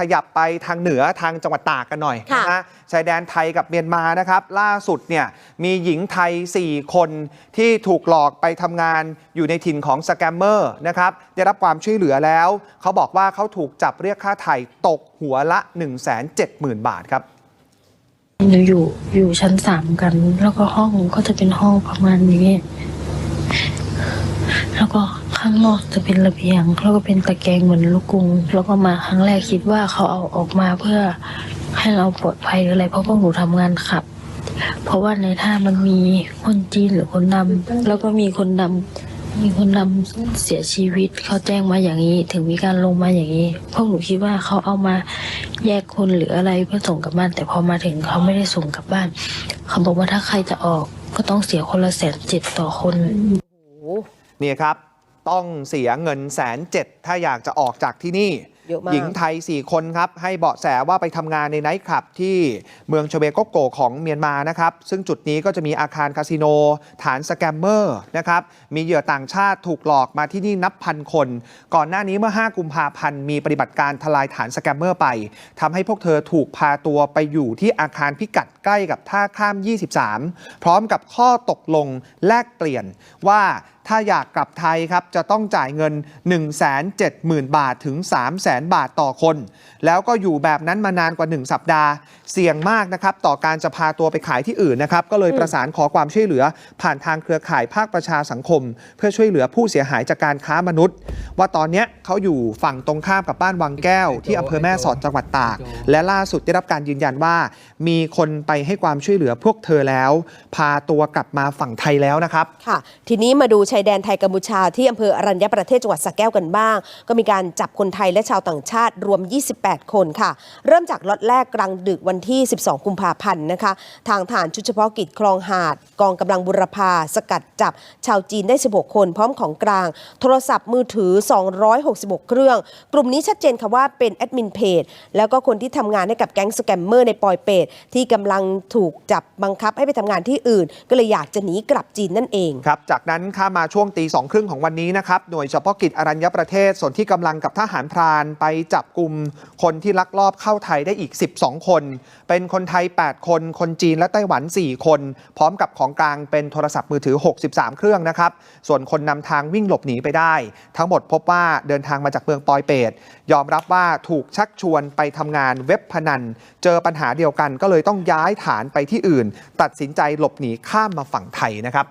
ขยับไปทางเหนือทางจังหวัดตากกันหน่อยค่ะนะฮะชายแดนไทยกับเมียนมานะครับ ล่าสุดเนี่ยมีหญิงไทย 4 คนที่ถูกหลอกไปทำงานอยู่ในถิ่นของสแกมเมอร์นะครับได้รับความช่วยเหลือแล้ว เขาบอกว่าเขาถูกจับเรียกค่าไถ่ตกหัวละ 170,000 บาทครับหนูอยู่อยู่ชั้นสามกัน แล้วก็ห้องก็จะเป็นห้องประมาณนี้ แล้วก็ ข้างนอกจะเป็นระเบียงแล้วก็เป็นตะแกรงเหมือนลูกกรุง แล้วก็มาครั้งแรกคิดว่าเขาเอาออกมาเพื่อให้เราปลอดภัยหรืออะไร เพราะพวกหนูทำงานขับ เพราะว่าในท่ามันมีคนจีนหรือคนดำแล้วก็มีคนดำมีคนดำเสียชีวิตเขาแจ้งมาอย่างนี้ ถึงมีการลงมาอย่างนี้พวกหนูคิดว่าเขาเอามาแยกคนหรืออะไรเพื่อส่งกลับบ้าน แต่พอมาถึงเขาไม่ได้ส่งกลับบ้านเขาบอกว่าถ้าใครจะออกก็ต้องเสียคนละแสนเจ็ดต่อคนโอ้โหเนี่ยครับ ต้องเสียเงินแสนเจ็ดถ้าอยากจะออกจากที่นี่ เยอะมากหญิงไทย 4 คนครับ ให้เบาะแสว่าไปทำงานในไนท์คลับที่เมืองชเวโกโกของเมียนมานะครับ ซึ่งจุดนี้ก็จะมีอาคารคาสิโน ฐานสแกมเมอร์นะครับ มีเหยื่อต่างชาติถูกหลอกมาที่นี่นับพันคน ก่อนหน้านี้เมื่อ 5 กุมภาพันธ์มีปฏิบัติการทลายฐานสแกมเมอร์ไปทำให้พวกเธอถูกพาตัวไปอยู่ที่อาคารพิกัดใกล้กับท่าข้าม 23 พร้อมกับข้อตกลงแลกเปลี่ยนว่าถ้าอยากกลับไทยครับจะต้องจ่ายเงิน 170,000 บาทถึง300,000บาทต่อคน แล้วก็อยู่แบบนั้นมานานกว่า 1 สัปดาห์ เสี่ยงมากนะครับ ต่อการจะพาตัวไปขายที่อื่นนะครับ ก็เลยประสานขอความช่วยเหลือ ผ่านทางเครือข่ายภาคประชาสังคม เพื่อช่วยเหลือผู้เสียหายจากการค้ามนุษย์ ว่าตอนเนี้ยเขาอยู่ฝั่งตรงข้ามกับบ้านวังแก้ว ที่อำเภอแม่สอดจังหวัดตาก และล่าสุดได้รับการยืนยันว่า มีคนไปให้ความช่วยเหลือพวกเธอแล้ว พาตัวกลับมาฝั่งไทยแล้วนะครับค่ะ ทีนี้มาดูชายแดนไทยกัมพูชาที่อำเภออรัญญประเทศจังหวัดสระแก้วกันบ้าง ก็มีการจับคนไทยและชาวต่างชาติรวม 28 คนค่ะ เริ่มจากล็อตแรกกลางดึกวันที่ 12 กุมภาพันธ์นะคะ ทางฐานชุดเฉพาะกิจคลองหาด กองกำลังบุรพาสกัดจับชาวจีนได้ 16 คน พร้อมของกลาง โทรศัพท์มือถือ 266 เครื่อง กลุ่มนี้ชัดเจนค่ะว่าเป็นแอดมินเพจแล้วก็คนที่ทำงานให้กับแก๊งสแกมเมอร์ในปอยเปตที่กำลังถูกจับบังคับให้ไปทำงานที่อื่น ก็เลยอยากจะหนีกลับจีนนั่นเองครับจากนั้นข้ามมาช่วงตีสองครึ่งของวันนี้นะครับหน่วยเฉพาะกิจอรัญญประเทศส่วนที่กำลังกับทหารพรานไปจับกลุ่มคนที่ลักลอบเข้าไทยได้อีก 12 คน เป็นคนไทย 8 คน คนจีนและไต้หวัน 4 คน พร้อมกับของกลางเป็นโทรศัพท์มือถือ 63 เครื่องนะครับ ส่วนคนนำทางวิ่งหลบหนีไปได้ ทั้งหมดพบว่าเดินทางมาจากเมืองปอยเปตยอมรับว่าถูกชักชวนไปทำงานเว็บพนัน เจอปัญหาเดียวกันก็เลยต้องย้ายฐานไปที่อื่น ตัดสินใจหลบหนีข้ามมาฝั่งไทยนะครับ